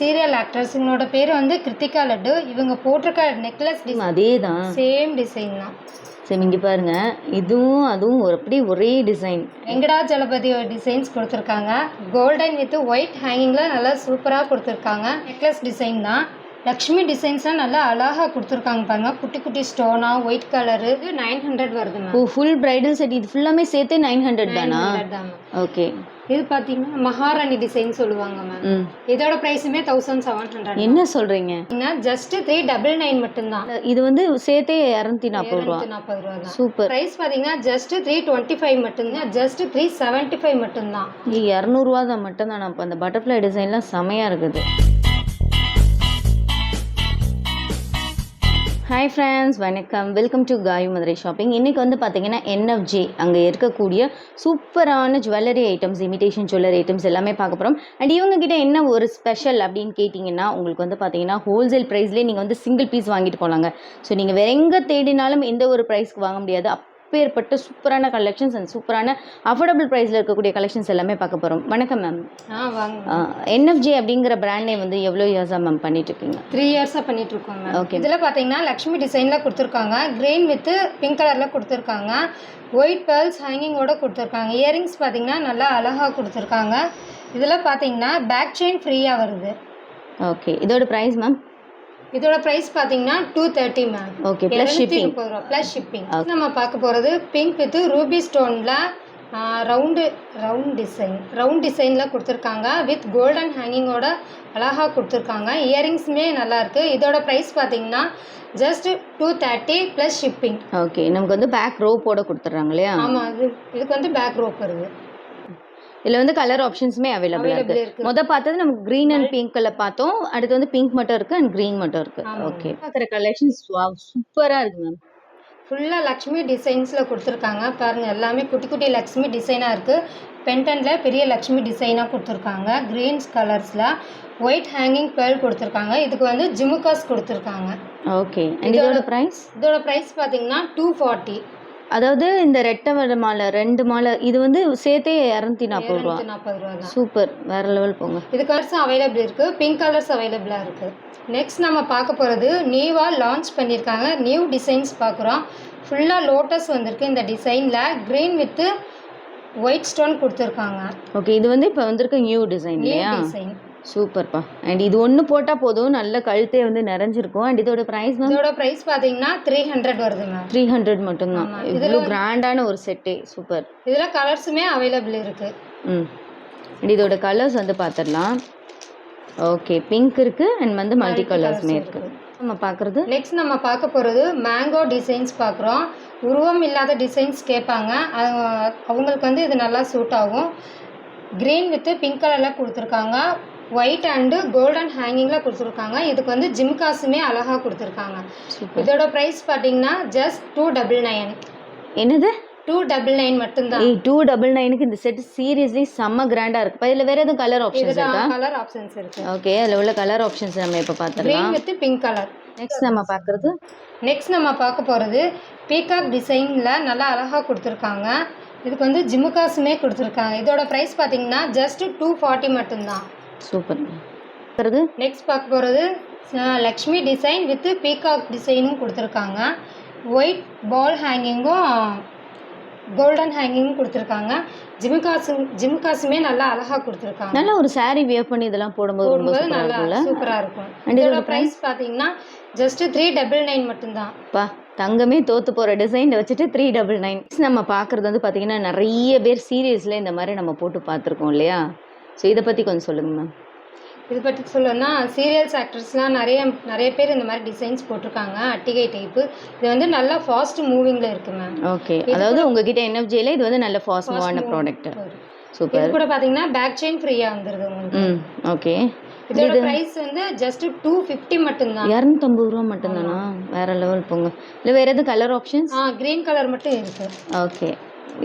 Serial actress இவங்களோட பேர் வந்து கிருத்திகா லட்டு. இவங்க போட்டிருக்க நெக்லஸ் அதே தான் சேம் டிசைன் தான். சரி இங்கே பாருங்க. இதுவும் அதுவும் ஒரு அப்படி ஒரே டிசைன் வெங்கடாஜலபதி டிசைன்ஸ் கொடுத்துருக்காங்க. கோல்டன் வித் ஒயிட் ஹேங்கிங்கில் நல்லா சூப்பராக கொடுத்துருக்காங்க. நெக்லஸ் டிசைன் தான். லக்ஷ்மி டிசைன்ஸ்லாம் நல்லா அழகாக கொடுத்துருக்காங்க பாருங்க. குட்டி குட்டி ஸ்டோனா ஒயிட் கலரு நைன் ஹண்ட்ரட் வருது ஓ ஃபுல் பிரைடல் செட் இது ஃபுல்லாமே சேர்த்தே நைன் ஹண்ட்ரட் தானா? ஓகே இது பார்த்தீங்கன்னா மகாராணி டிசைன் சொல்லுவாங்க மேம். இதோட ப்ரைஸுமே தௌசண்ட் செவன் ஹண்ட்ரட் என்ன சொல்றீங்க? ஜஸ்ட் த்ரீ டபுள் நைன் மட்டும்தான். இது வந்து சேர்த்தே இரநூத்தி நாற்பது ரூபா. நாற்பது ரூபா தான். சூப்பர் ப்ரைஸ் பார்த்தீங்கன்னா ஜஸ்ட் த்ரீ டுவெண்ட்டி ஃபைவ் மட்டும்தான். ஜஸ்ட் த்ரீ செவன்ட்டி ஃபைவ் மட்டும்தான். இரநூறுவா தான் மட்டும் தான் அப்போ அந்த பட்டர்ஃப்ளை டிசைன்லாம் செமையாக இருக்குது. ஹாய் ஃப்ரெண்ட்ஸ் வணக்கம். Welcome to Gayu Madurai shopping இன்றைக்கி வந்து பார்த்தீங்கன்னா என்எஃப்ஜே அங்கே இருக்கக்கூடிய சூப்பரான jewellery items imitation jewellery items எல்லாமே பார்க்க போகிறோம் அண்ட் இவங்ககிட்ட என்ன ஒரு ஸ்பெஷல் அப்படின்னு கேட்டிங்கன்னா உங்களுக்கு வந்து பார்த்தீங்கன்னா ஹோல்சேல் ப்ரைஸ்லேயே நீங்கள் வந்து சிங்கிள் பீஸ் வாங்கிட்டு போகலாங்க ஸோ நீங்கள் வேற எங்கே தேடினாலும் எந்த ஒரு ப்ரைஸ்க்கு வாங்க முடியாது. அப்பேற்பட்ட சூப்பரான கலெக்ஷன்ஸ் அண்ட் சூப்பரான அஃபோர்டபுள் ப்ரைஸில் இருக்கக்கூடிய கலெக்ஷன்ஸ் எல்லாமே பார்க்க போகிறோம் வணக்கம் மேம் ஆ வாங்க. என்எஃப்ஜே அப்படிங்கிற பிராண்ட் வந்து எவ்வளோ இயர்ஸாக மேம் பண்ணிட்டு இருக்கீங்க த்ரீ இயர்ஸாக பண்ணிட்டு இருக்கோம் மேம் Okay. இதில் பார்த்தீங்கன்னா லக்ஷ்மி டிசைனில் கொடுத்துருக்காங்க. கிரீன் வித் பிங்க் கலரில் கொடுத்துருக்காங்க. ஒயிட் பேர்ல்ஸ் ஹேங்கிங்கோட கொடுத்துருக்காங்க. இயரிங்ஸ் பார்த்தீங்கன்னா நல்லா அழகாக கொடுத்துருக்காங்க. இதில் பார்த்தீங்கன்னா பேக் செயின் ஃப்ரீயாக வருது. ஓகே இதோட ப்ரைஸ் மேம் இதோட ப்ரைஸ் பார்த்தீங்கன்னா two thirty ma'am okay plus shipping முப்பது ரூபா ப்ளஸ் ஷிப்பிங் நம்ம பார்க்க போகிறது பிங்க் வித் ரூபி ஸ்டோனில் ரவுண்டு ரவுண்ட் டிசைன் ரவுண்ட் டிசைனில் கொடுத்துருக்காங்க. வித் கோல்டன் ஹேங்கிங்கோட அழகாக கொடுத்துருக்காங்க. இயரிங்ஸுமே நல்லாயிருக்கு இதோட ப்ரைஸ் பார்த்தீங்கன்னா just two thirty plus shipping okay நமக்கு வந்து பேக் ரோப்போட கொடுத்துட்றாங்க இல்லையா? ஆமாம் இது இதுக்கு வந்து பேக் ரோப் வருது. இதில் வந்து கலர் ஆப்ஷன்ஸுமே அவைலபிள் இருக்குது இருக்கு. முத பார்த்தது நமக்கு க்ரீன் அண்ட் பிங்க்கில் பார்த்தோம். அடுத்து வந்து பிங்க் மட்டும் இருக்குது அண்ட் க்ரீன் மட்டும் இருக்குது ஆமாங்க. ஓகே பார்க்குற கலெக்ஷன்ஸ் சூப்பராக இருக்குது மேம் ஃபுல்லாக லக்ஷ்மி டிசைன்ஸில் கொடுத்துருக்காங்க. பாருங்கள் எல்லாமே குட்டி குட்டி லக்ஷ்மி டிசைனாக இருக்குது பென்டனில் பெரிய லக்ஷ்மி டிசைனாக கொடுத்துருக்காங்க. க்ரீன்ஸ் கலர்ஸில் ஒயிட் ஹேங்கிங் பேர்ல் கொடுத்துருக்காங்க. இதுக்கு வந்து ஜிமுக்காஸ் கொடுத்துருக்காங்க. ஓகே இதோட ப்ரைஸ் இதோட ப்ரைஸ் பார்த்தீங்கன்னா டூ ஃபார்ட்டி அதாவது இந்த ரெட்டை மாலை ரெண்டு மாலை இது வந்து சேர்த்தே இரநூத்தி நாற்பது ரூபா. நாற்பது ரூபா சூப்பர். வேற லெவல் போங்க. இது கலர்ஸும் அவைலபிள் இருக்குது பிங்க் கலர்ஸ் அவைலபிளாக இருக்குது நெக்ஸ்ட் நம்ம பார்க்க போகிறது நியூவாக லான்ச் பண்ணியிருக்காங்க. நியூ டிசைன்ஸ் பார்க்குறோம். ஃபுல்லாக லோட்டஸ் வந்திருக்கு இந்த டிசைனில் க்ரீன் வித்து ஒயிட் ஸ்டோன் கொடுத்துருக்காங்க. ஓகே இது வந்து இப்போ வந்திருக்க நியூ டிசைன் நியூ இல்லையா? டிசைன் சூப்பர்ப்பா. அண்ட் இது ஒன்று போட்டால் போதும். நல்ல கழுத்தே வந்து நிறைஞ்சிருக்கும். அண்ட் இதோட ப்ரைஸ் மேம் இதோட ப்ரைஸ் பார்த்தீங்கன்னா த்ரீ ஹண்ட்ரட் வருது மேம் த்ரீ ஹண்ட்ரட் மட்டும்தான். இவ்வளோ கிராண்டான ஒரு செட்டே சூப்பர். இதில் கலர்ஸுமே அவைலபிள் இருக்குது ம். அண்ட் இதோட கலர்ஸ் வந்து பார்த்துடலாம் ஓகே பிங்க் இருக்கு. அண்ட் வந்து மல்டி கலர்ஸுமே இருக்கு. நம்ம பார்க்குறது நெக்ஸ்ட் நம்ம பார்க்க போகிறது மேங்கோ டிசைன்ஸ் பார்க்குறோம் உருவம் இல்லாத டிசைன்ஸ் கேட்பாங்க. அவங்களுக்கு வந்து இது நல்லா சூட் ஆகும். க்ரீன் வித்து பிங்க் கலரில் கொடுத்துருக்காங்க. ஒயிட் அண்டு கோல்டன் ஹேங்கிங்கில் கொடுத்துருக்காங்க. இதுக்கு வந்து ஜிம்காஸுமே அழகாக கொடுத்துருக்காங்க. இதோட ப்ரைஸ் பார்த்தீங்கன்னா ஜஸ்ட் டூ டபுள் நைன் என்னது? டூ டபுள் நைன் மட்டும்தான். ஏய் டூ டபுள் நைனுக்கு இந்த செட் சீரியஸ்லி செம்ம கிராண்டாக இருக்குப்பா இதில் வேற எதுவும் கலர் ஆப்ஷன்ஸ் இருக்கா? கலர் ஆப்ஷன்ஸ் இருக்கு. ஓகே அதில் உள்ள கலர் ஆப்ஷன்ஸ் நம்ம இப்போ பார்த்துடலாம். Green with pink colour next நம்ம பார்க்குறது? நெக்ஸ்ட் நம்ம பார்க்க போகிறது பீகாக் டிசைனில் நல்லா அழகாக கொடுத்துருக்காங்க. இதுக்கு வந்து ஜிமுக்காஸுமே கொடுத்துருக்காங்க. இதோட ப்ரைஸ் பார்த்தீங்கன்னா ஜஸ்ட் டூ ஃபார்ட்டி மட்டும்தான். சூப்பர். பார்க்குறது நெக்ஸ்ட் பார்க்க போகிறது லக்ஷ்மி டிசைன் வித் பீகாக் டிசைனும் கொடுத்துருக்காங்க. ஒயிட் பால் ஹேங்கிங்கும் கோல்டன் ஹேங்கிங்கும் கொடுத்துருக்காங்க. ஜிமுக்காஸு ஜிமுக்காஸுமே நல்லா அழகாக கொடுத்துருக்காங்க. நல்ல ஒரு saree வியர் பண்ணி இதெல்லாம் போடும்போது போடும்போது நல்லா சூப்பராக இருக்கும். இதோட ப்ரைஸ் பார்த்தீங்கன்னா ஜஸ்ட் த்ரீ டபுள் நைன் மட்டும்தான். பா தங்கமே தோத்து போகிற டிசைன் வச்சுட்டு த்ரீ டபுள் நைன் நம்ம பார்க்குறது வந்து பார்த்தீங்கன்னா நிறைய பேர் சீரியஸில் இந்த மாதிரி நம்ம போட்டு பார்த்துருக்கோம் இல்லையா? ஸோ இதை பற்றி கொஞ்சம் சொல்லுங்க மேம் இது பற்றி சொல்லணும்னா சீரியல்ஸ் ஆக்டர்ஸ்லாம் நிறைய நிறைய பேர் இந்த மாதிரி டிசைன்ஸ் போட்டிருக்காங்க அட்டிகை டைப்பு இது வந்து நல்லா ஃபாஸ்ட் மூவிங்கில் இருக்கு மேம் ஓகே அதாவது உங்ககிட்ட என்எஃப்ஜியில் இது வந்து நல்ல ஃபாஸ்ட்மான ப்ராடக்ட் இது சூப்பர் கூட பார்த்தீங்கன்னா பேக் செயின் ஃப்ரீயாக வந்துடுது உங்களுக்கு. ம் ஓகே இதோட ப்ரைஸ் வந்து ஜஸ்ட் டூ ஃபிஃப்டி மட்டும்தான். இரநூத்தம்பது ரூபா மட்டும்தானா? வேற லெவல் போங்க. இல்லை வேற எதுவும் கலர் ஆப்ஷன்ஸ் ஆ க்ரீன் கலர் மட்டும் இருக்கு. ஓகே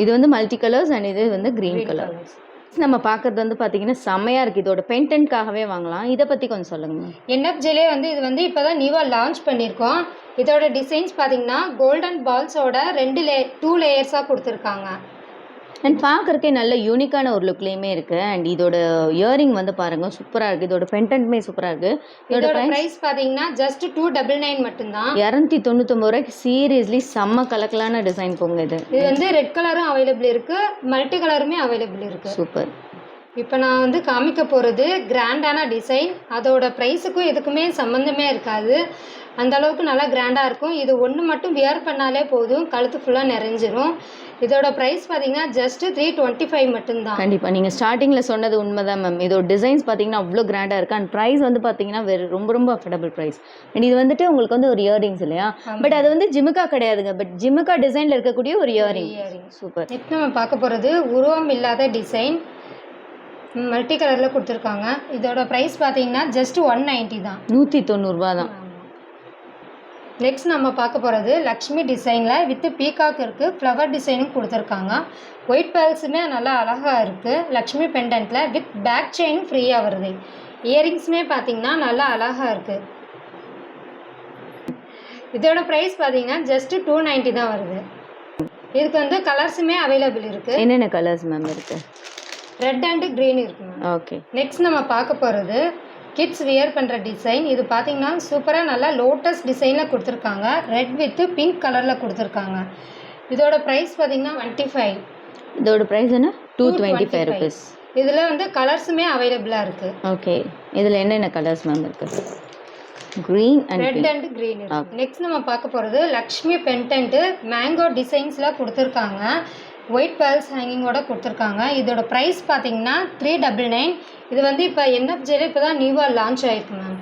இது வந்து மல்டி கலர்ஸ் அண்ட் இது வந்து க்ரீன் கலர் நம்ம பார்க்குறது வந்து பார்த்தீங்கன்னா செம்மையாக இருக்குது இதோட பென்டென்ட்காகவே வாங்கலாம். இதை பற்றி கொஞ்சம் சொல்லுங்க என்எஃப்ஜிலே வந்து இது வந்து இப்போ தான் நியூவாக லான்ச் பண்ணியிருக்கோம். இதோட டிசைன்ஸ் பார்த்தீங்கன்னா கோல்டன் பால்ஸோட ரெண்டு லே டூ லேயர்ஸாக கொடுத்துருக்காங்க. அண்ட் பார்க்கறக்கே நல்ல யூனிக்கான ஒரு லுக்லேயுமே இருக்குது அண்ட் இதோட இயரிங் வந்து பாருங்கள் சூப்பராக இருக்குது இதோட பென்டென்ட்மே சூப்பராக இருக்குது இதோட ப்ரைஸ் பார்த்தீங்கன்னா ஜஸ்ட் டூ டபுள் நைன் மட்டும்தான். இரநூத்தி தொண்ணூத்தொம்பது ரூபாய்க்கு சீரியஸ்லி செம்ம கலக்கலான டிசைன் போங்க இது. இது வந்து ரெட் கலரும் அவைலபிள் இருக்கு. மல்டி கலருமே அவைலபிள் இருக்கு. சூப்பர் இப்போ நான் வந்து காமிக்க போகிறது கிராண்டான டிசைன் அதோட ப்ரைஸுக்கும் இதுக்குமே சம்மந்தமே இருக்காது. அந்த அளவுக்கு நல்லா கிராண்டாக இருக்கும். இது ஒன்று மட்டும் வியர் பண்ணாலே போதும். கழுத்து ஃபுல்லாக நிறைஞ்சிரும். இதோட ப்ரைஸ் பார்த்தீங்கன்னா ஜஸ்ட் த்ரீ டுவெண்ட்டி ஃபைவ் மட்டும்தான். கண்டிப்பாக நீங்கள் ஸ்டார்டிங்கில் சொன்னது உண்மைதான் மேம் இதோட டிசைன்ஸ் பார்த்தீங்கன்னா அவ்வளோ கிராண்டாக இருக்குது அண்ட் ப்ரைஸ் வந்து பார்த்தீங்கன்னா வெறும் ரொம்ப ரொம்ப அஃபோர்டபுள் ப்ரைஸ் அண்ட் இது வந்துட்டு உங்களுக்கு வந்து ஒரு இயரிங்ஸ் இல்லையா. பட் அது வந்து ஜிமுக்கா கிடையாதுங்க. பட் ஜிமுக்கா டிசைனில் இருக்கக்கூடிய ஒரு இயரிங் earring. சூப்பர் நெக்ஸ்ட் நம்ம பார்க்க போகிறது உருவம் இல்லாத டிசைன் மல்டி கலரில் கொடுத்துருக்காங்க. இதோட ப்ரைஸ் பார்த்தீங்கன்னா ஜஸ்ட் ஒன் நைன்ட்டி தான். நூற்றி தொண்ணூறுரூபா தான். நெக்ஸ்ட் நம்ம பார்க்க போகிறது லக்ஷ்மி டிசைனில் வித் பீகாக் இருக்குது ஃப்ளவர் டிசைனும் கொடுத்துருக்காங்க. ஒயிட் பேர்ல்ஸுமே நல்லா அழகாக இருக்குது லக்ஷ்மி பெண்டன்ட்டில் வித் பேக் செயினும் ஃப்ரீயாக வருது. இயரிங்ஸுமே பார்த்தீங்கன்னா நல்லா அழகாக இருக்குது இதோட ப்ரைஸ் பார்த்தீங்கன்னா ஜஸ்ட் டூ நைன்ட்டி தான் வருது. இதுக்கு வந்து கலர்ஸுமே அவைலபிள் இருக்குது என்னென்ன கலர்ஸ் மேம் இருக்குது ரெட் அண்டு க்ரீன் இருக்குது மேம் ஓகே நெக்ஸ்ட் நம்ம பார்க்க போகிறது கிட்ஸ் வியர் பண்ணுற டிசைன் இது பார்த்தீங்கன்னா சூப்பராக நல்லா லோட்டஸ் டிசைனில் கொடுத்துருக்காங்க. ரெட் வித்து பிங்க் கலரில் கொடுத்துருக்காங்க. இதோட ப்ரைஸ் பார்த்தீங்கன்னா டுவெண்ட்டி ஃபைவ் இதோட ப்ரைஸ் என்ன? டூ டுவெண்ட்டி ஃபைவ் ருபீஸ் இதில் வந்து கலர்ஸுமே அவைலபிளாக இருக்குது ஓகே இதில் என்னென்ன கலர்ஸ் மேம் இருக்குது green and red and green next நம்ம பார்க்க போகிறது லக்ஷ்மி பென்டன்ட்டு மேங்கோ டிசைன்ஸ்லாம் கொடுத்துருக்காங்க. ஒயிட் பேர்ல்ஸ் ஹேங்கிங்கோட கொடுத்துருக்காங்க. இதோட ப்ரைஸ் பார்த்தீங்கன்னா த்ரீ டபுள் நைன் இது வந்து இப்போ என்எஃப்ஜேல இப்போ தான் நியூவாக லான்ச் ஆயிருக்கு மேம்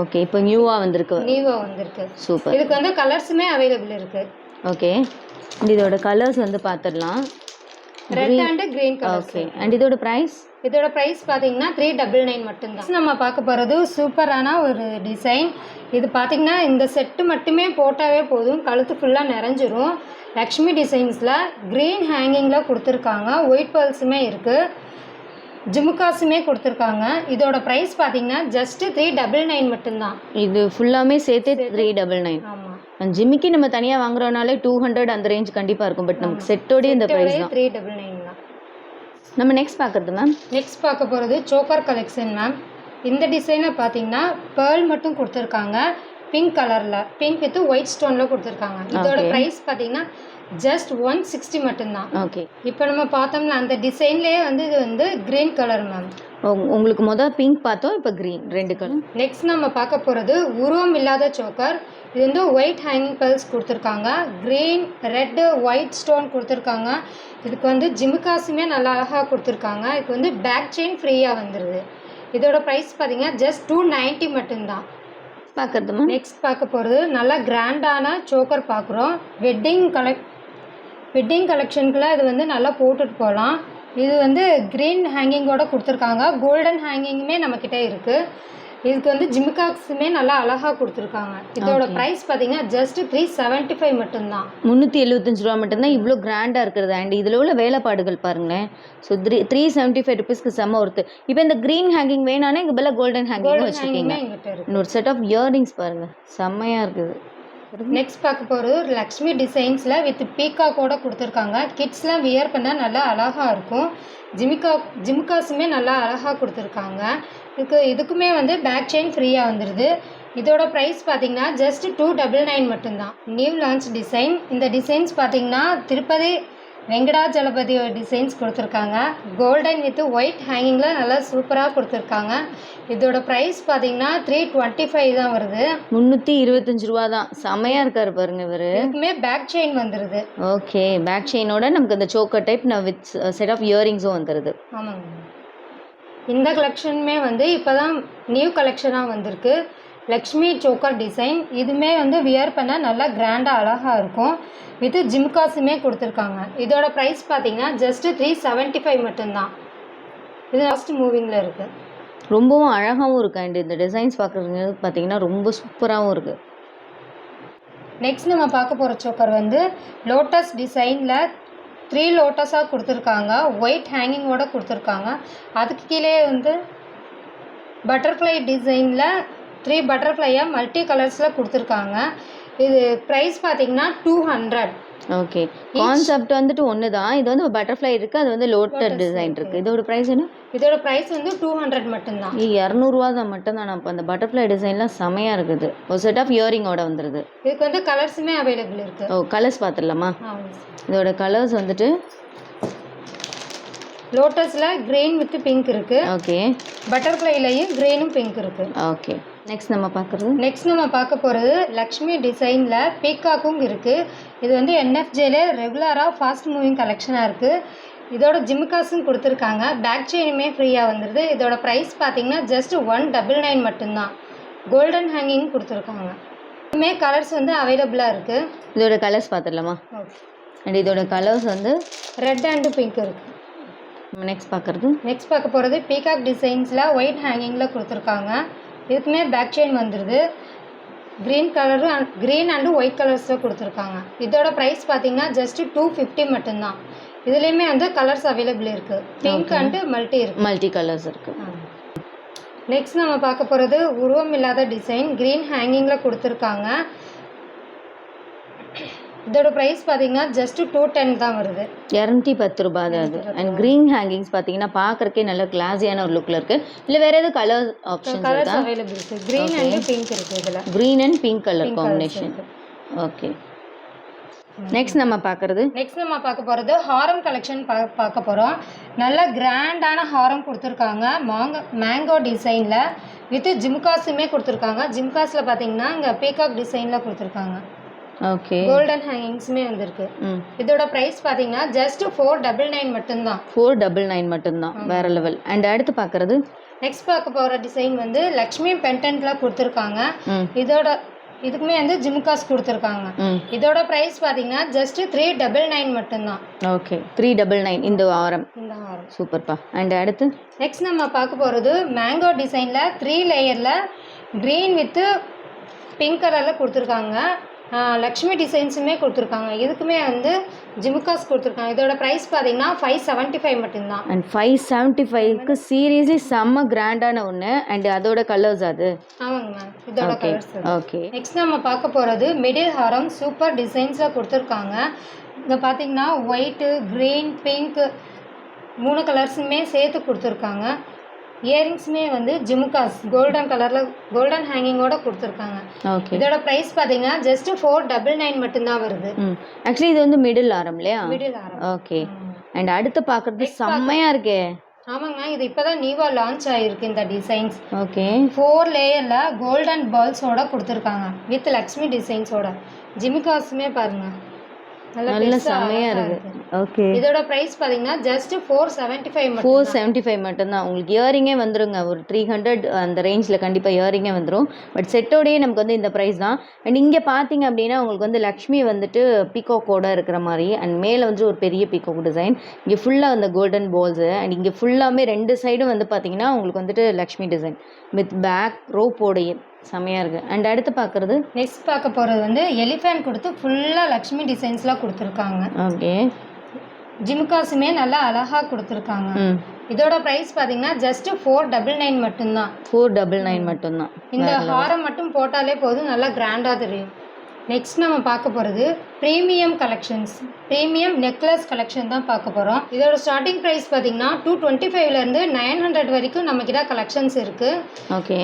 ஓகே இப்போ நியூவாக வந்திருக்கு. நியூவாக வந்திருக்கு. சூப்பர் இதுக்கு வந்து கலர்ஸுமே அவைலபிள் இருக்குது ஓகே இதோட கலர்ஸ் வந்து பார்த்துடலாம். Red and green colour okay and இதோட ப்ரைஸ் இதோட ப்ரைஸ் பார்த்தீங்கன்னா த்ரீ டபுள் நைன் மட்டும்தான் நம்ம பார்க்க போகிறது சூப்பரான ஒரு டிசைன் இது பார்த்தீங்கன்னா இந்த செட்டு மட்டுமே போட்டாவே போதும். கழுத்து ஃபுல்லாக நிறைஞ்சிரும். லக்ஷ்மி டிசைன்ஸில் க்ரீன் ஹேங்கிங்கில் கொடுத்துருக்காங்க. ஒயிட் பேர்ல்ஸுமே இருக்குது ஜிமுக்காஸுமே கொடுத்துருக்காங்க. இதோட ப்ரைஸ் பார்த்தீங்கன்னா ஜஸ்ட்டு த்ரீ டபுள் நைன் மட்டும்தான். இது ஃபுல்லாமே சேர்த்து த்ரீ டபுள் நைன் ஆமாம் ஜிம்மிக்கு நம்ம தனியாக வாங்குறோனாலே டூ ஹண்ட்ரட் அந்த ரேஞ்ச் கண்டிப்பாக இருக்கும். பட் நமக்கு செட்டோடய இந்த ப்ரைஸ் தான். த்ரீ டபுள் நைன் தான். நம்ம நெக்ஸ்ட் பார்க்குறது மேம் நெக்ஸ்ட் பார்க்க போகிறது சோக்கர் கலெக்ஷன் மேம் இந்த டிசைனில் பார்த்தீங்கன்னா பேர்ல் மட்டும் கொடுத்துருக்காங்க. பிங்க் கலரில் பிங்க் வித் ஒயிட் ஸ்டோனில் கொடுத்துருக்காங்க. இதோட. ப்ரைஸ் பார்த்தீங்கன்னா ஜஸ்ட் ஒன் சிக்ஸ்டி மட்டும்தான். ஓகே இப்போ நம்ம பார்த்தோம்னா அந்த டிசைன்லேயே வந்து இது வந்து க்ரீன் கலர் மேம் உங்களுக்கு மொதல் பிங்க் பார்த்தோம் இப்போ க்ரீன் ரெண்டு கலர் நெக்ஸ்ட் நம்ம பார்க்க போகிறது உருவம் இல்லாத சோக்கர் இது வந்து ஒயிட் ஹேங்கிங் பெர்ல்ஸ் கொடுத்துருக்காங்க. க்ரீன் ரெட்டு ஒயிட் ஸ்டோன் கொடுத்துருக்காங்க. இதுக்கு வந்து ஜிமுக்காஸுமே நல்லா அழகாக கொடுத்துருக்காங்க. இதுக்கு வந்து பேக் செயின் ஃப்ரீயாக வந்துடுது இதோட ப்ரைஸ் பார்த்தீங்கன்னா ஜஸ்ட் டூ நைன்ட்டி மட்டும்தான். பார்க்கறது நெக்ஸ்ட் பார்க்க போகிறது நல்லா கிராண்டான சோக்கர் பார்க்குறோம் வெட்டிங் கலெக் வெட்டிங் கலெக்ஷனுக்குலாம் இது வந்து நல்லா போட்டுட்டு போகலாம் இது வந்து க்ரீன் ஹேங்கிங்கோட கொடுத்துருக்காங்க. கோல்டன் ஹேங்கிங்குமே நம்மக்கிட்ட இருக்குது இதுக்கு வந்து ஜிமிகாக்ஸுமே நல்லா அழகாக கொடுத்துருக்காங்க. இதோட. ப்ரைஸ் பார்த்தீங்கன்னா ஜஸ்ட் த்ரீ செவன்ட்டி ஃபைவ் மட்டும்தான். முந்நூற்றி எழுபத்தஞ்சு ரூபா மட்டும்தான். இவ்வளோ கிராண்டாக இருக்கிறது. அண்ட் இதில் உள்ள வேலைப்பாடுகள் பாருங்களேன். So three three seventy five ருபீஸ்க்கு செம்ம ஒருத்து இப்போ இந்த க்ரீன் ஹேங்கிங் வேணானே இங்கே பதிலாக கோல்டன் ஹேங்கிங் வச்சுருக்கீங்க இன்னொரு செட் ஆஃப் இயரிங்ஸ் பாருங்கள் செம்மையாக இருக்குது. நெக்ஸ்ட் பார்க்க போகிறது லக்ஷ்மி டிசைன்ஸில் வித் பீகாக்கோட கொடுத்துருக்காங்க. கிட்ஸ்லாம் வியர் பண்ணால் நல்லா அழகாக இருக்கும். ஜிமிகா ஜிம்காஸுமே நல்லா அழகாக கொடுத்துருக்காங்க. இதுக்கு இதுக்குமே வந்து பேக் செயின் ஃப்ரீயாக வந்துடுது இதோட ப்ரைஸ் பார்த்தீங்கன்னா ஜஸ்ட் டூ டபுள் நைன் மட்டும்தான். நியூ லான்ச் டிசைன் இந்த டிசைன்ஸ் பார்த்தீங்கன்னா திருப்பதி வெங்கடாஜலபதி டிசைன்ஸ் கொடுத்துருக்காங்க. கோல்டன் வித் ஒயிட் ஹேங்கிங்கில் நல்லா சூப்பராக கொடுத்துருக்காங்க. இதோட ப்ரைஸ் பார்த்தீங்கன்னா த்ரீ டுவெண்ட்டி ஃபைவ் தான் வருது. முந்நூற்றி இருபத்தஞ்சு ரூபா தான் செம்மையாக இருக்காரு பாருங்க இவர். இதுக்குமே பேக் செயின் வந்துடுது ஓகே பேக் செயினோட நமக்கு அந்த சோக்கர் டைப் நான் வித் செட் ஆஃப் இயரிங்ஸும் வந்துடுது ஆமாங்க. இந்த கலெக்ஷனுமே வந்து இப்போ தான் நியூ கலெக்ஷனாக வந்திருக்கு. லக்ஷ்மி சோக்கர் டிசைன் இதுமே வந்து வியர் பண்ண நல்லா கிராண்டாக அழகாக இருக்கும். வித் ஜிம்காஸுமே கொடுத்துருக்காங்க. இதோட ப்ரைஸ் பார்த்தீங்கன்னா ஜஸ்ட் த்ரீ செவன்ட்டி ஃபைவ் மட்டும்தான். இது லாஸ்ட் மூவிங்கில் இருக்குது ரொம்பவும் அழகாகவும் இருக்கு. அண்ட் இந்த டிசைன்ஸ் பார்க்குறது பார்த்தீங்கன்னா ரொம்ப சூப்பராகவும் இருக்குது நெக்ஸ்ட் நம்ம பார்க்க போகிற சோக்கர் வந்து லோட்டஸ் டிசைனில் த்ரீ லோட்டஸாக கொடுத்துருக்காங்க. ஒயிட் ஹேங்கிங்கோட கொடுத்துருக்காங்க. அதுக்கு கீழே வந்து பட்டர்ஃப்ளை டிசைனில் த்ரீ பட்டர்ஃப்ளையாக மல்டி கலர்ஸில் கொடுத்துருக்காங்க. இது ப்ரைஸ் பார்த்தீங்கன்னா டூ ஹண்ட்ரட் ஓகே கான்செப்ட் வந்துட்டு ஒன்று தான் இது வந்து பட்டர்ஃப்ளை இருக்குது அது வந்து லோட்டட் டிசைன் இருக்குது இதோட ப்ரைஸ் என்ன? இதோட ப்ரைஸ் வந்து டூ ஹண்ட்ரட் மட்டும்தான். இரநூறுவா தான் மட்டும்தான். அப்போ அந்த பட்டர்ஃப்ளை டிசைன்லாம் செமையாக இருக்குது. ஒரு செட் ஆஃப் இயரிங்கோட வந்துடுது இதுக்கு வந்து கலர்ஸுமே அவைலபிள் இருக்கு. ஓ கலர்ஸ் பார்த்துடலாமா இதோட கலர்ஸ் வந்துட்டு லோட்டஸில் கிரீன் வித் பிங்க் இருக்கு. ஓகே பட்டர்ஃப்ளைலையும் கிரீனும் பிங்க் இருக்கு. ஓகே நெக்ஸ்ட் நம்ம பார்க்குறது. நெக்ஸ்ட் நம்ம பார்க்க போகிறது லக்ஷ்மி டிசைனில் பீகாக்கும் இருக்குது இது வந்து என்எஃப்ஜேல ரெகுலராக ஃபாஸ்ட் மூவிங் கலெக்ஷனாக இருக்குது இதோட ஜிம்காஸும் கொடுத்துருக்காங்க. பேக் செயினுமே ஃப்ரீயாக வந்துடுது இதோட ப்ரைஸ் பார்த்தீங்கன்னா ஜஸ்ட் ஒன் டபுள் நைன் மட்டும்தான். கோல்டன் ஹேங்கிங் கொடுத்துருக்காங்க. இதுமே கலர்ஸ் வந்து அவைலபிளாக இருக்குது இதோட கலர்ஸ் பார்த்துடலாமா ஓகே அண்ட் இதோட கலர்ஸ் வந்து ரெட் அண்டு பிங்க் இருக்குது நம்ம நெக்ஸ்ட் பார்க்குறது. நெக்ஸ்ட் பார்க்க போகிறது பீகாக் டிசைன்ஸில் ஒயிட் ஹேங்கிங்கில் கொடுத்துருக்காங்க. இதுக்குமே பேக் செயின் வந்துடுது green colour and green and white கலர்ஸில் கொடுத்துருக்காங்க. இதோட ப்ரைஸ் பார்த்தீங்கன்னா ஜஸ்ட் டூ ஃபிஃப்டி மட்டும்தான். இதுலேயுமே வந்து கலர்ஸ் அவைலபிள் இருக்குது பிங்க் அண்டு மல்டி இருக்குது மல்டி கலர்ஸ் இருக்குது நெக்ஸ்ட் நம்ம பார்க்க போகிறது உருவம் இல்லாத டிசைன் க்ரீன் ஹேங்கிங்கில் கொடுத்துருக்காங்க. இதோட ப்ரைஸ் பார்த்தீங்கன்னா ஜஸ்ட் டூ டென் தான் வருது. இரநூத்தி பத்து ரூபாய் தான் அது. அண்ட் க்ரீன் ஹேங்கிங்ஸ் பார்த்தீங்கன்னா பார்க்கறக்கே நல்ல கிளாஸியான ஒரு லுக்கில் இருக்குது இல்லை வேறு எதுவும் கலர் ஆப்ஷன்ஸ் கலர்ஸ் அவைலபிள் இருக்குது க்ரீன் அண்டு பிங்க் இருக்குது இதில். Green and pink colour combination. Okay next நம்ம பார்க்குறது நெக்ஸ்ட் நம்ம பார்க்க போகிறது ஹாரம் கலெக்ஷன் பா பார்க்க போகிறோம் நல்ல கிராண்டான ஹாரம் கொடுத்துருக்காங்க. மாங்க மேங்கோ டிசைனில் வித் ஜிம்காஸுமே கொடுத்துருக்காங்க. ஜிம்காஸில் பார்த்தீங்கன்னா இங்கே பீகாக் டிசைனில் கொடுத்துருக்காங்க. ஓகே கோல்டன் ஹேங்கிங்ஸுமே வந்திருக்கு. இதோட ப்ரைஸ் பார்த்தீங்கன்னா ஜஸ்ட் ஃபோர் டபுள் நைன் மட்டும்தான். ஃபோர் டபுள் நைன் மட்டும்தான் வேற லெவல் அண்ட் அடுத்து பார்க்குறது நெக்ஸ்ட் பார்க்க போகிற டிசைன் வந்து லக்ஷ்மி பென்டென்ட்டில் கொடுத்துருக்காங்க. இதோட இதுக்குமே வந்து ஜிம்காஸ் கொடுத்துருக்காங்க. இதோட ப்ரைஸ் பார்த்தீங்கன்னா ஜஸ்ட் த்ரீ டபுள் நைன் மட்டும்தான். ஓகே த்ரீ டபுள் நைன் இந்த வாரம். இந்த ஹாரம் சூப்பர்ப்பா. அண்ட் அடுத்து? நெக்ஸ்ட் நம்ம பார்க்க போகிறது மேங்கோ டிசைனில் த்ரீ லேயரில் க்ரீன் வித்து பிங்க் கலரில் கொடுத்துருக்காங்க. லக்ஷ்மி டிசைன்ஸுமே கொடுத்துருக்காங்க. இதுக்குமே வந்து ஜிமுக்காஸ் கொடுத்துருக்காங்க. இதோட ப்ரைஸ் பார்த்தீங்கன்னா ஃபைவ் செவன்ட்டி ஃபைவ் மட்டும்தான். அண்ட் ஃபைவ் செவன்ட்டி ஃபைவ்க்கு சீரியஸ்லி செம்ம கிராண்டான ஒன்று அண்ட் அதோட கலர்ஸ் அது. ஆமாங்க மேம் இதோட கலர்ஸ் ஓகே நெக்ஸ்ட் நம்ம பார்க்க போகிறது மிடில் ஹாரம் சூப்பர் டிசைன்ஸில் கொடுத்துருக்காங்க. இங்கே பார்த்தீங்கன்னா ஒயிட்டு க்ரீன் பிங்க் மூணு கலர்ஸுமே சேர்த்து கொடுத்துருக்காங்க. இயரிங்ஸுமே வந்து ஜிமுக்காஸ் கோல்டன் கலரில் கோல்டன் ஹேங்கிங்கோட கொடுத்துருக்காங்க. ஓகே. இதோட ப்ரைஸ் பார்த்தீங்கன்னா ஜஸ்ட் ஃபோர் டபுள் நைன் மட்டும்தான் வருது. ஆக்சுவலி இது வந்து மிடில் ஆரம் இல்லையா? Middle Haram okay. அண்ட் அடுத்து பார்க்குறது செம்மையா இருக்கே. ஆமாங்க இது இப்போ தான் நியூவாக லான்ச் ஆகிருக்கு இந்த டிசைன்ஸ் ஓகே. ஃபோர் லேயரில் கோல்டன் பால்ஸோட கொடுத்துருக்காங்க வித் லக்ஷ்மி டிசைன்ஸோட ஜிமிகாஸுமே பாருங்க. நல்லா செம்மையா இருக்கு. ஓகே இதோட பிரைஸ் பாத்தீங்கன்னா just four seventy five four seventy five மட்டும்தான். உங்களுக்கு இயரிங்கே வந்துருங்க. ஒரு த்ரீ ஹண்ட்ரட் அந்த ரேஞ்சில் கண்டிப்பாக இயரிங்கே வந்துடும் பட் செட்டோடயே நமக்கு வந்து இந்த ப்ரைஸ் தான். அண்ட் இங்கே பார்த்தீங்க அப்படின்னா உங்களுக்கு வந்து லக்ஷ்மி வந்துட்டு பீகாக்கோட இருக்கிற மாதிரி அண்ட் மேலே வந்து ஒரு பெரிய பீகாக் டிசைன் இங்கே ஃபுல்லாக அந்த கோல்டன் பால்ஸு அண்ட் இங்கே ஃபுல்லாமே ரெண்டு சைடும் வந்து பார்த்தீங்கன்னா உங்களுக்கு வந்துட்டு லக்ஷ்மி டிசைன் வித் பேக் ரோப்போடைய செம்மையாக இருக்குது அண்ட் அடுத்து பார்க்குறது நெக்ஸ்ட் பார்க்க போறது வந்து எலிஃபேண்ட் கொடுத்து ஃபுல்லா லக்ஷ்மி டிசைன்ஸ்லாம் கொடுத்துருக்காங்க. ஓகே ஜிமுகாஸுமே நல்லா அழகா கொடுத்துருக்காங்க. இதோட பிரைஸ் பாத்தீங்கன்னா ஜஸ்ட் ஃபோர் டபுள் நைன் மட்டும்தான். ஃபோர் டபுள் நைன் மட்டும்தான். இந்த ஹாரம் மட்டும் போட்டாலே போதும் நல்லா கிராண்டா தெரியும். நெக்ஸ்ட் நம்ம பார்க்க போகிறது premium collections premium necklace collection தான் பார்க்க போகிறோம் இதோட ஸ்டார்டிங் ப்ரைஸ் பார்த்தீங்கன்னா டூ டுவெண்ட்டி ஃபைவ்லேருந்து நைன் ஹண்ட்ரட் வரைக்கும் நம்மக்கிட்ட கலெக்ஷன்ஸ் இருக்குது ஓகே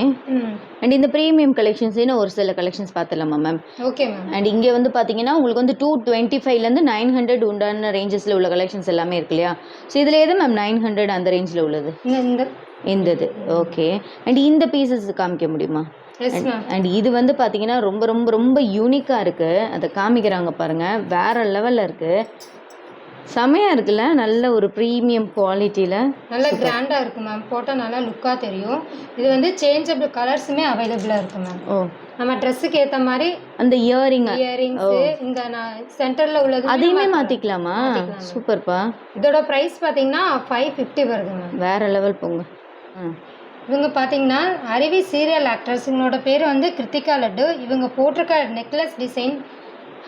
அண்ட் இந்த ப்ரீமியம் கலெக்ஷன்ஸ்னு ஒரு சில கலெக்ஷன்ஸ் பார்த்துலாமா மேம் ஓகே மேம் அண்ட் இங்கே வந்து பார்த்தீங்கன்னா உங்களுக்கு வந்து டூ டுவெண்ட்டி ஃபைவ்லேருந்து நைன் ஹண்ட்ரட் உண்டான ரேஞ்சஸில் உள்ள கலெக்ஷன்ஸ் எல்லாமே இருக்கு இல்லையா? ஸோ இதில் எது மேம் நைன் ஹண்ட்ரட் அந்த ரேஞ்சில் உள்ளது? இந்த இந்த இது ஓகே அண்ட் இந்த பீசஸ் காமிக்க முடியுமா? அண்ட் இது வந்து பார்த்தீங்கன்னா ரொம்ப ரொம்ப ரொம்ப யூனிக்காக இருக்குது அதை காமிக்கிறாங்க பாருங்கள் வேறு லெவலில் இருக்குது செமையாக இருக்குல்ல? நல்ல ஒரு ப்ரீமியம் குவாலிட்டியில் நல்ல கிராண்டாக இருக்குது மேம் போட்டால் நல்லா லுக்காக தெரியும். இது வந்து சேஞ்சபிள் கலர்ஸுமே அவைலபிளாக இருக்குது மேம் ஓ. நம்ம ட்ரெஸ்ஸுக்கு ஏற்ற மாதிரி அந்த இயரிங் இயரிங்ஸு இந்த நான் சென்டரில் உள்ளது அதையுமே மாற்றிக்கலாமா சூப்பர்ப்பா இதோட ப்ரைஸ் பார்த்தீங்கன்னா ஃபைவ் ஃபிஃப்டி வருது மேம் வேற லெவல் போங்க. ம். இவங்க பார்த்தீங்கன்னா அருவி சீரியல் ஆக்ட்ரஸ் இவங்களோட பேர் வந்து கிருத்திகா லட்டு. இவங்க போட்டிருக்க நெக்லஸ் டிசைன்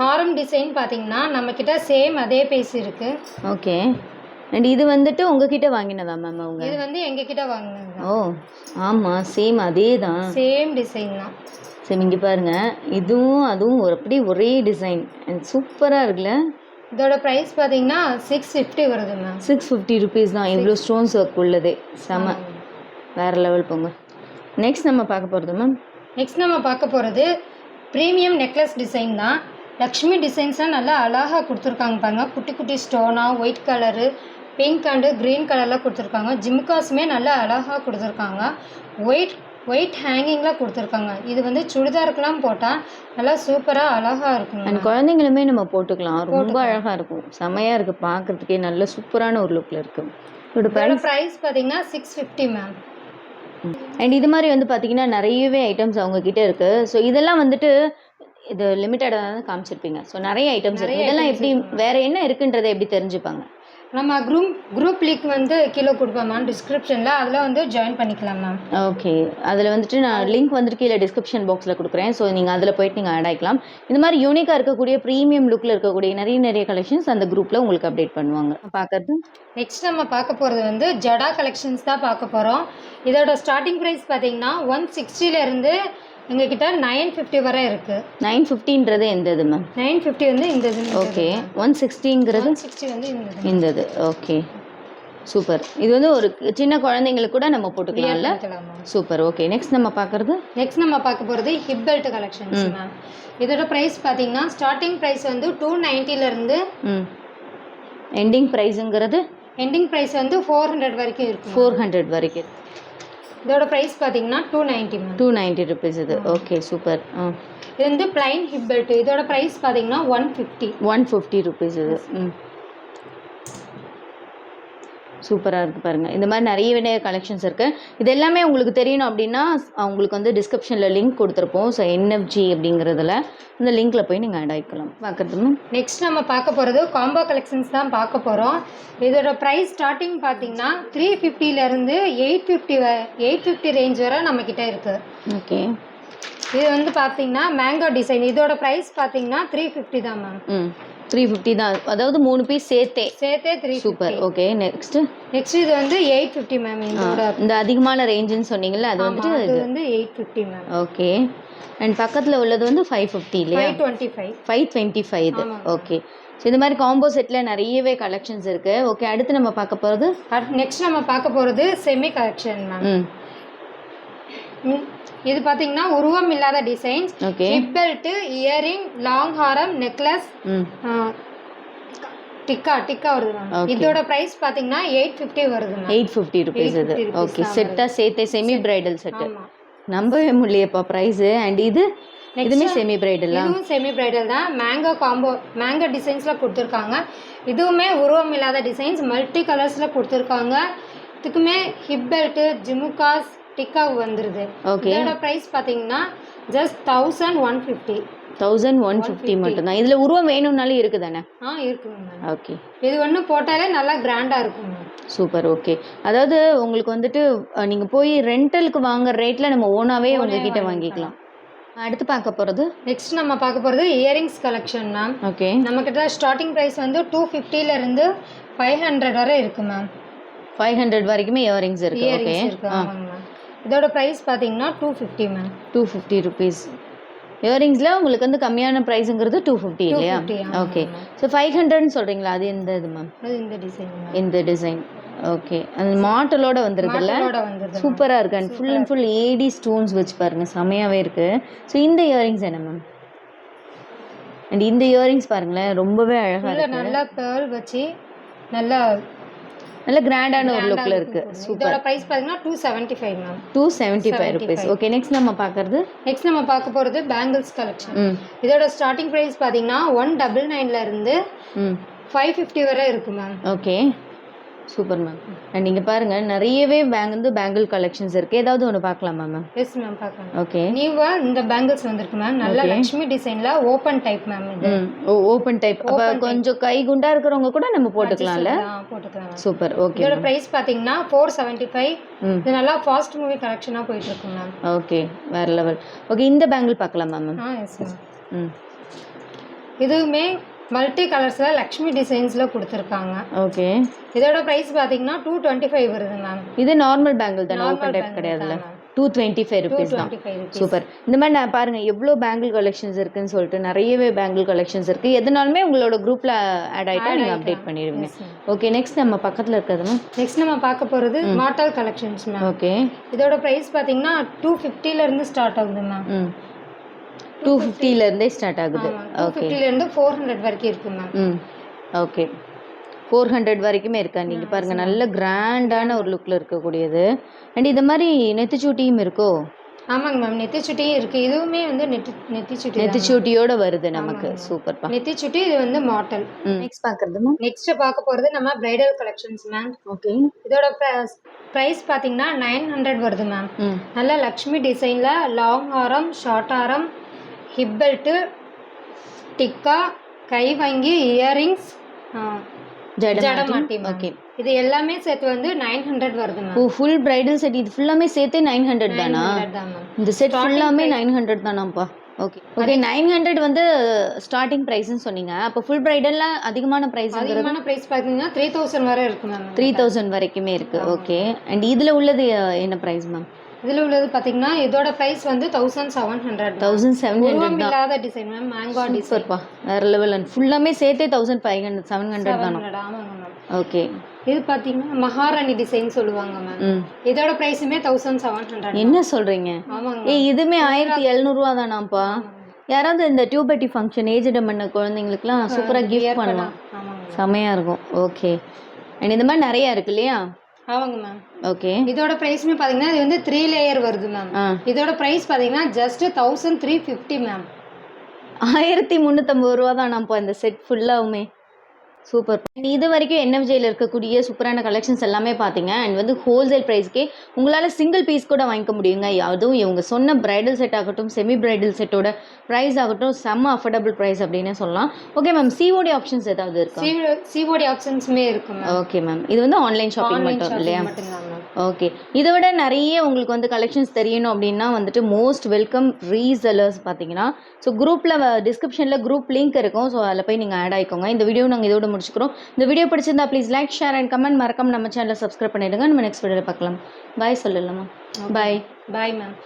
ஹாரம் டிசைன் பார்த்தீங்கன்னா நம்மக்கிட்ட சேம் அதே பேஸ் இருக்கு. ஓகே அண்ட் இது வந்துட்டு உங்ககிட்ட வாங்கினதா மேம் அவங்க? இது வந்து எங்ககிட்ட வாங்கினது ஓ ஆமாம் சேம் அதே தான். சேம் டிசைன் தான். சரி இங்கே பாருங்க. இதுவும் அதுவும் ஒரு அப்படியே ஒரே டிசைன் சூப்பராக இருக்குல்ல? இதோட ப்ரைஸ் பார்த்தீங்கன்னா சிக்ஸ் ஃபிஃப்டி வருது மேம் சிக்ஸ் ஃபிஃப்டி ருபீஸ் தான். இவ்வளோ ஸ்டோன்ஸ் ஒர்க் உள்ளதே. செம. வேறு லெவல் போங்க. நெக்ஸ்ட் நம்ம பார்க்க போகிறது மேம் நெக்ஸ்ட் நம்ம பார்க்க போகிறது ப்ரீமியம் நெக்லஸ் டிசைன் தான். லக்ஷ்மி டிசைன்ஸ்லாம் நல்லா அழகாக கொடுத்துருக்காங்க பாருங்க. குட்டி குட்டி ஸ்டோனாக white colour pink and green கலரில் கொடுத்துருக்காங்க. ஜிம்காஸுமே நல்லா அழகாக கொடுத்துருக்காங்க. ஒயிட் ஒயிட் ஹேங்கிங்கில் கொடுத்துருக்காங்க. இது வந்து சுடிதாருக்கெல்லாம் போட்டால் நல்லா சூப்பராக அழகாக இருக்குங்க அண்ட் குழந்தைங்களுமே நம்ம போட்டுக்கலாம். ரொம்ப அழகாக இருக்கும். செமையாக இருக்குது பார்க்குறதுக்கே நல்ல சூப்பரான ஒரு லுக்கில் இருக்குது இதோட ப்ரைஸ் பார்த்தீங்கன்னா சிக்ஸ் ஃபிஃப்டி மேம் அண்ட் இது மாதிரி வந்து பார்த்தீங்கன்னா நிறையவே ஐட்டம்ஸ் அவங்க கிட்ட இருக்கு. ஸோ இதெல்லாம் வந்துட்டு இது லிமிட்டடாக தான் காமிச்சிருப்பீங்க. ஸோ நிறைய ஐட்டம்ஸ் இருக்கு. இதெல்லாம் எப்படி வேற என்ன இருக்குன்றதை எப்படி தெரிஞ்சுப்பாங்க? நம்ம குரூப் குரூப் லிங்க் வந்து கீழே கொடுப்பேன் மேம் டிஸ்கிரிப்ஷனில் அதில் வந்து ஜாயின் பண்ணிக்கலாம் மேம் ஓகே அதில் வந்துட்டு நான் லிங்க் வந்துட்டு கீழே டிஸ்கிரிப்ஷன் பாக்ஸில் கொடுக்குறேன். ஸோ நீங்கள் அதில் போயிட்டு நீங்கள் ஆட் ஆகிக்கலாம் இந்த மாதிரி யூனிக்காக இருக்கக்கூடிய ப்ரீமியம் லுக்கில் இருக்கக்கூடிய நிறைய நிறைய கலெக்ஷன்ஸ் அந்த குரூப்பில் உங்களுக்கு அப்டேட் பண்ணுவாங்க. பார்க்கறது. நெக்ஸ்ட் நம்ம பார்க்க போகிறது வந்து ஜடா கலெக்ஷன்ஸ் தான் பார்க்க போகிறோம் இதோட ஸ்டார்டிங் ப்ரைஸ் பார்த்தீங்கன்னா ஒன் சிக்ஸ்டிலேருந்து எங்ககிட்ட நைன் ஃபிஃப்டி வரை இருக்குது நைன் ஃபிஃப்டின்றது எந்த இது மேம் நைன் ஃபிஃப்டி வந்து இந்த இது ஓகே ஒன் சிக்ஸ்டிங்கிறது சிக்ஸ்டி வந்து இந்த இது. இந்த இது. ஓகே சூப்பர் இது வந்து ஒரு சின்ன குழந்தைங்களுக்கு கூட நம்ம போட்டுக்கலாம்ல? சூப்பர் ஓகே நெக்ஸ்ட் நம்ம பார்க்கறது நெக்ஸ்ட் நம்ம பார்க்க போகிறது ஹிப் பெல்ட் கலெக்ஷன்ஸ் மேம் இதோட ப்ரைஸ் பார்த்தீங்கன்னா ஸ்டார்டிங் ப்ரைஸ் வந்து டூ நைன்ட்டிலேருந்து ம். எண்டிங் ப்ரைஸுங்கிறது எண்டிங் ப்ரைஸ் வந்து ஃபோர் ஹண்ட்ரட் வரைக்கும் இருக்கும். ஃபோர் ஹண்ட்ரட் வரைக்கும். இதோட ப்ரைஸ் பார்த்தீங்கன்னா two ninety two ninety rupees இது. ஓகே சூப்பர் இது வந்து பிளைன் ஹிப் பெல்ட் இதோட ப்ரைஸ் பார்த்தீங்கன்னா one fifty one fifty rupees இது. ம். சூப்பராக இருக்குது பாருங்கள் இந்த மாதிரி நிறைய கலெக்ஷன்ஸ் இருக்குது இது எல்லாமே உங்களுக்கு தெரியணும் அப்படின்னா உங்களுக்கு வந்து டிஸ்கிரிப்ஷனில் லிங்க் கொடுத்துருப்போம். ஸோ என்எஃப்ஜி அப்படிங்கிறதுல இந்த லிங்க்கில் போய் நீங்கள் ஆட் ஆகிக்கலாம் பார்க்குறது மேம் நெக்ஸ்ட் நம்ம பார்க்க போகிறது காம்போ கலெக்ஷன்ஸ் தான் பார்க்க போகிறோம் இதோட ப்ரைஸ் ஸ்டார்டிங் பார்த்தீங்கன்னா three ஃபிஃப்டிலேருந்து eight fifty eight fifty range வரை நம்மக்கிட்ட இருக்குது ஓகே இது வந்து பார்த்தீங்கன்னா மேங்கோ டிசைன் இதோட ப்ரைஸ் பார்த்தீங்கன்னா த்ரீ ஃபிஃப்டி தான் மேம் ம். த்ரீ ஃபிஃப்டி தான். அதாவது மூணு பீஸ் சேர்த்தே. சேர்த்தே three super okay next next இது வந்து எயிட் ஃபிஃப்டி மேம் இந்த அதிகமான ரேஞ்சுன்னு சொன்னீங்கல்ல அது வந்துட்டு அது வந்து eight fifty ma'am okay and பக்கத்தில் உள்ளது வந்து ஃபைவ் ஃபிஃப்டி இல்லையா? Twenty five five twenty five இது ஓகே ஸோ இந்த மாதிரி காம்போ செட்டில் நிறையவே கலெக்ஷன்ஸ் இருக்குது ஓகே அடுத்து நம்ம பார்க்க போகிறது நெக்ஸ்ட் நம்ம பார்க்க போகிறது செமி கலெக்ஷன் மேம் இது பார்த்தீங்கன்னா உருவம் இல்லாத டிசைன்ஸ் பெல்ட் இயரிங் லாங் ஹாரம் நெக்லஸ் டிக்கா டிக்கா வருது. இதோட பிரைஸ் பாத்தீங்கன்னா எயிட் ஃபிஃப்டி வருது எயிட் ஃபிஃப்டி ருபீஸ் இது. 850 rupees ஓகே தான் செட்டாக சேர்த்தே செமி பிரைடல் செட்டு நம்பவே முடியலப்பா ப்ரைஸு அண்ட் இது? இதுவுமே செமி பிரைடலா இதுவும் செமி பிரைடல் தான். மேங்கோ காம்போ மேங்கோ டிசைன்ஸ்ல கொடுத்துருக்காங்க. இதுவுமே உருவம் இல்லாத டிசைன்ஸ் மல்டி கலர்ஸ்ல கொடுத்துருக்காங்க. இதுக்குமே ஹிப் பெல்ட் ஜிமுகாஸ் டிக்கா வந்துருது. ஓகே இதோட பிரைஸ் பாத்தீங்கன்னா just thousand one fifty thousand one fifty மட்டும்தான். இதில் உருவம் வேணும்னாலும் இருக்குது தானே ஆ இருக்குங்க ஓகே இது ஒன்று போட்டாலே நல்லா கிராண்டா இருக்கும் சூப்பர் ஓகே அதாவது உங்களுக்கு வந்துட்டு அஹ், நீங்க போய் ரெண்டலுக்கு வாங்குற ரேட்ல நம்ம ஓனாவே உங்ககிட்ட வாங்கிக்கலாம். அடுத்து பார்க்க போறது? நெக்ஸ்ட் நம்ம பார்க்க போகிறது இயரிங்ஸ் கலெக்ஷன் மேம் ஓகே நம்மக்கிட்ட ஸ்டார்டிங் ப்ரைஸ் வந்து டூ இருந்து ஃபைவ் ஹண்ட்ரட் வரை இருக்கு மேம் ஃபைவ் ஹண்ட்ரட் வரைக்குமே இயரிங்ஸ் இருக்கு. ஓகே இதோட ப்ரைஸ் பார்த்தீங்கன்னா two fifty ma'am two fifty rupees இயரிங்ஸில் உங்களுக்கு வந்து கம்மியான ப்ரைஸுங்கிறது டூ ஃபிஃப்டி இல்லையா? 250, ஆமா, ஓகே ஸோ ஃபைவ் ஹண்ட்ரட்னு சொல்கிறீங்களா அது எந்த இது மேம் இந்த டிசைன் இந்த டிசைன் ஓகே அந்த மாட்டலோட வந்துருக்குல்ல? சூப்பராக இருக்கு. And full and full AD stones வச்சு பாருங்க. செமையாவே இருக்கு. ஸோ இந்த இயரிங்ஸ் என்ன மேம் அண்ட் இந்த இயரிங்ஸ் பாருங்களேன். ரொம்பவே அழகா உள்ள இருக்கு. நல்லா பேர்ல் வச்சு நல்லா நல்ல கிராண்டான ஒரு லுக்ல இருக்கு. இதோட ப்ரைஸ் பார்த்தீங்கன்னா two seventy five ma'am two seventy five rupees okay next நம்ம பார்க்கறது நெக்ஸ்ட் நம்ம பார்க்க போகிறது பேங்கிள்ஸ் கலெக்ஷன் இதோட ஸ்டார்டிங் ப்ரைஸ் பார்த்தீங்கன்னா ஒன் டபுள் நைன்ல இருந்து ம். ஃபைவ் ஃபிஃப்டி வரை இருக்கு ma'am okay super ma'am and இங்கே பாருங்க நிறையவே பேங்க் வந்து பேங்கிள் கலெக்ஷன்ஸ் இருக்கு. ஏதாவது ஒன்று பார்க்கலாமா மேம் எஸ் மேம் பார்க்கலாம். ஓகே நியூவா இந்த பேங்கிள்ஸ் வந்திருக்கு மேம் நல்ல லக்ஷ்மி டிசைன்ல ஓபன் டைப் மேம் இது. ஓ ஓப்பன் டைப் அப்போ கொஞ்சம் கை குண்டா இருக்கிறவங்க கூட நம்ம போட்டுக்கலாம்ல? போட்டுக்கலாம். சூப்பர் ஓகே இதோட பிரைஸ் பாத்தீங்கன்னா ஃபோர் செவன்ட்டி ஃபைவ் இது நல்லா ஃபாஸ்ட் மூவி கலெக்ஷனா போயிட்டு இருக்கு மேம் ஓகே வேற லெவல் ஓகே இந்த பேங்கிள் பார்க்கலாமா மேம் ஆ எஸ் மேம் ம். இதுவுமே மல்டி கலர்ஸ்ல லக்ஷ்மி டிசைன்ஸ்ல கொடுத்துருக்காங்க. ஓகே. இதோட பிரைஸ் பாத்தீங்கன்னா டூ டுவெண்ட்டி ஃபைவ் வருது மேம் இது நார்மல் பேங்கிள் தானே? ஓப்பன் டைப் கிடையாதுல்ல? டூ டுவெண்ட்டி ஃபைவ் ருபீஸ் தான். சூப்பர் இந்த மாதிரி நான் பாருங்க எவ்வளோ பேங்கிள் கலெக்ஷன்ஸ் இருக்குன்னு சொல்லிட்டு நிறையவே பேங்கிள் கலெக்ஷன்ஸ் இருக்கு. எதுனாலுமே உங்களோட குரூப்ல ஆட் ஆயிட்டா நீங்க அப்டேட் பண்ணிடுவீங்க. ஓகே நெக்ஸ்ட் நம்ம பக்கத்துல இருக்கிறது மேம் நெக்ஸ்ட் நம்ம பார்க்க போகிறது மாட்டல் கலெக்ஷன்ஸ் மேம் ஓகே இதோட ப்ரைஸ் பார்த்தீங்கன்னா டூ இருந்து ஸ்டார்ட் ஆகுது மேம் ம். டூ இருந்தே ஸ்டார்ட் ஆகுது. டூ ஃபிஃப்டிலேருந்து ஃபோர் ஹண்ட்ரட் வரைக்கும் இருக்கு மேம் ம் ஓகே ஃபோர் ஹண்ட்ரட் வரைக்குமே இருக்கா? நீங்க பாருங்க நல்ல கிராண்டான ஒரு லுக்ல இருக்கக்கூடியது. அண்ட் இந்த மாதிரி நெத்திச்சூட்டியும் இருக்கோ? ஆமாங்க மேம் நெத்திச்சுட்டியும் இருக்கு. இதுவுமே வந்து நெத்தி நெத்திச்சுட்டி நெத்திச்சூட்டியோட வருது நமக்கு. சூப்பர்ப்பா நெத்திச்சுட்டி இது வந்து மாட்டல் நெக்ஸ்ட் பாக்குறது மேம் நெக்ஸ்ட் பார்க்க போகிறது நம்ம பிரைடல் கலெக்ஷன்ஸ் மேம் ஓகே இதோட ப்ரைஸ் பார்த்தீங்கன்னா நைன் ஹண்ட்ரட் வருது மேம் நல்ல லக்ஷ்மி டிசைனில் லாங் ஆரம் ஷார்ட் ஆரம் ஹிப் பெல்ட்டு டிக்கா கை வங்கி இயரிங்ஸ் ஜடமாட்டி. ஜடமாட்டி. ஓகே. இது எல்லாமே சேர்த்து வந்து நைன் ஹண்ட்ரட் வருது ஓ ஃபுல் பிரைடல் செட் இது ஃபுல்லாமே சேர்த்தே நைன் ஹண்ட்ரட் தானா? இந்த செட் ஃபுல்லாமே நைன் ஹண்ட்ரட் தானாப்பா? ஓகே. ஓகே நைன் ஹண்ட்ரட் வந்து ஸ்டார்டிங் ப்ரைஸ்னு சொன்னீங்க. அப்போ ஃபுல் பிரைடல்ல அதிகமான ப்ரைஸ் அதிகமான ப்ரைஸ் பார்த்தீங்கன்னா த்ரீ தௌசண்ட் வரை இருக்கு மேம். த்ரீ தௌசண்ட் வரைக்குமே இருக்கு. ஓகே. அண்ட் இதுல உள்ளது என்ன ப்ரைஸ் மேம்? இதில் உள்ளது பார்த்தீங்கன்னா இதோட ப்ரைஸ் வந்து thousand seven hundred thousand seven hundred இல்லாத டிசைன் மேம் மேங்கோ சூப்பர்ப்பா வேற லெவல் அண்ட் ஃபுல்லாமே சேர்த்தே thousand five hundred seven hundred தானா? ஆமாங்க மேம் ஓகே இது பார்த்தீங்கன்னா மகாராணி டிசைன் சொல்லுவாங்க மேம் இதோட ப்ரைஸுமே தௌசண்ட் செவன் ஹண்ட்ரட் என்ன சொல்றீங்க? ஆமாங்க ஏய் இதுமே ஆயிரத்தி எழுநூறுவா தானாப்பா. யாராவது இந்த டியூபர்ட்டி ஃபங்க்ஷன் ஏஜ்டு பண்ண குழந்தைங்களுக்குலாம் சூப்பராக கிஃப்ட் பண்ணலாம். செமையாக இருக்கும். ஓகே அண்ட் இந்த மாதிரி நிறையா இருக்கு இல்லையா? ஆமாங்க மேம் ஓகே இதோட ப்ரைஸுமே பார்த்தீங்கன்னா இது வந்து த்ரீ லேயர் வருது மேம் ஆ. இதோட ப்ரைஸ் பார்த்தீங்கன்னா just thousand three fifty ma'am ஆயிரத்தி முந்நூற்றம்பது ரூபா தானாப்பா இந்த செட் ஃபுல்லாவுமே சூப்பர் இது வரைக்கும் என்எஃப்ஜேல இருக்கக்கூடிய சூப்பரான கலெக்ஷன்ஸ் எல்லாமே பார்த்தீங்க அண்ட் வந்து ஹோல்சேல் ப்ரைஸ்க்கே உங்களால் சிங்கிள் பீஸ் கூட வாங்கிக்க முடியுங்க. அதுவும் இவங்க சொன்ன பிரைடல் செட் ஆகட்டும் செமி பிரைடல் செட்டோட ப்ரைஸ் ஆகட்டும் செம்ம அஃபோர்டபுள் ப்ரைஸ் அப்படின்னு சொல்லலாம். ஓகே மேம் சிஓடி ஆப்ஷன்ஸ் ஏதாவது இருக்கா? சிஓடி ஆப்ஷன்ஸுமே இருக்கு ஓகே மேம் இது வந்து ஆன்லைன் ஷாப்பிங் மட்டும் இல்லையா? ஓகே இதை விட நிறைய உங்களுக்கு வந்து கலெக்ஷன்ஸ் தெரியணும் அப்படின்னா வந்துட்டு மோஸ்ட் வெல்கம் ரீசெல்லர்ஸ் பார்த்தீங்கன்னா ஸோ குரூப்பில் டிஸ்கிரிப்ஷனில் குரூப் லிங்க் இருக்கும். ஸோ அதில் போய் நீங்கள் ஆட் ஆயிக்கோங்க. இந்த வீடியோ நாங்கள் இதோட முடிச்சுக்கிறோம். இந்த வீடியோ பிடிச்சிருந்தா please like share and comment மறக்காம நம்ம சேனலை சப்ஸ்கிரைப் பண்ணிடுங்க. நம்ம நெக்ஸ்ட் வீடியோவில் பார்க்கலாம். பாய் சொல்லலாமா? பாய் பாய் மேம்